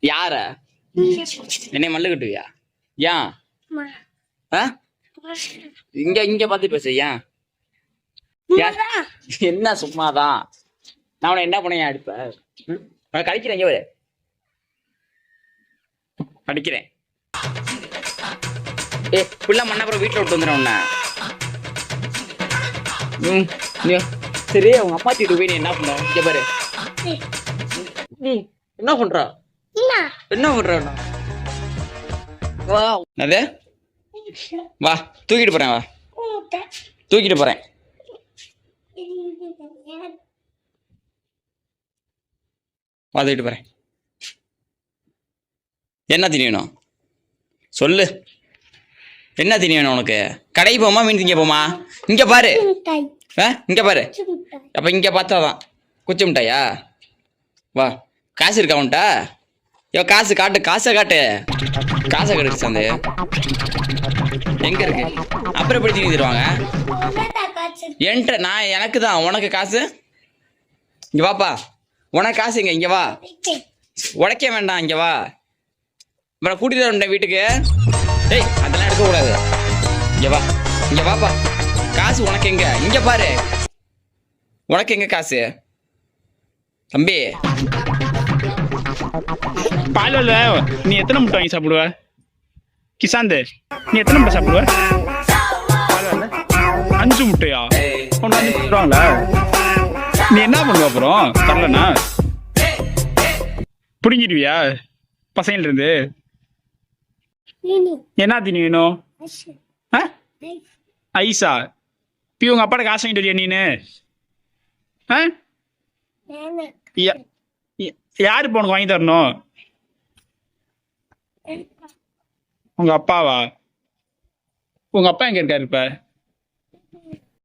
யார? என்னை மல்லு கட்டுவியா ஏன்? ஆ? இங்க இங்க பார்த்து பேசு ஏன்? என்ன சும்மாதான். நான் உன என்ன பண்ண அடிப்ப ம்? உன்னை கடிக்கிறேன் இங்க வரு. கடிக்கிறேன். ஏ புள்ள மண்ணப்புறம் வீட்டுல விட்டு வந்துடும் உன்ன. ம், நீ- சரி உங்க அப்பா வீட்டுக்கு போய் நீ என்ன பண்ண? இங்க பாரு. நீ என்ன பண்ற? என்ன? பண்ற வா. அது வா தூக்கிட்டு போறேன் வா. தூக்கிட்டு போறேன். வா தூக்கிட்டு போறேன். என்ன திணி வேணும்? சொல்லு. என்ன திணி வேணும் உனக்கு? கடைக்கு போமா மீன் திங்க போமா? இங்க பாரு. இங்க பாரு. அப்ப இங்க பார்த்தாதான். குச்சி மிட்டாயா? வா. காசு இருக்கா உன்ட்ட யோ காசு காட்டு காசை காட்டு. காசை கட்டு சந்து. எங்க இருக்கு? அப்புறம் எப்படி தீனி தருவாங்க? என்கிட்ட நான் எனக்கு தான். உனக்கு காசு? இங்க வாப்பா. உனக்கு காசு இங்க இங்க வா. உடைக்க வேண்டாம் இங்க வா. அப்புறம் கூட்டிட்டு வரேன் வீட்டுக்கு. டேய் அதெல்லாம் எடுக்க கூடாது இங்க வா. இங்க வாப்பா. காசு உனக்கு எங்க? இங்க பாரு. உனக்கு எங்க காசு? தம்பி. பாலோல நீ எத்தனை முட்டை வாங்கி சாப்பிடுவ? கிசாந்து நீ எத்தனை முட்டை சாப்பிடுவ? அஞ்சு முட்டையா? உனக்கு அஞ்சு முட்டை தருவாங்களா நீ என்ன பண்ணுவ அப்புறம்? தரலனா பிடுங்கிடுவியா? நீனி என்ன தீனி வேணும்? ஐஸா. இப்போ உங்க அப்பாட்ட காசு வாங்கிட்டு வரியா நீனு? யாரு இப்போ உனக்கு வாங்கி தரணும்? உங்க அப்பாவா? உங்க அப்பா எங்க இருக்காரு இப்ப?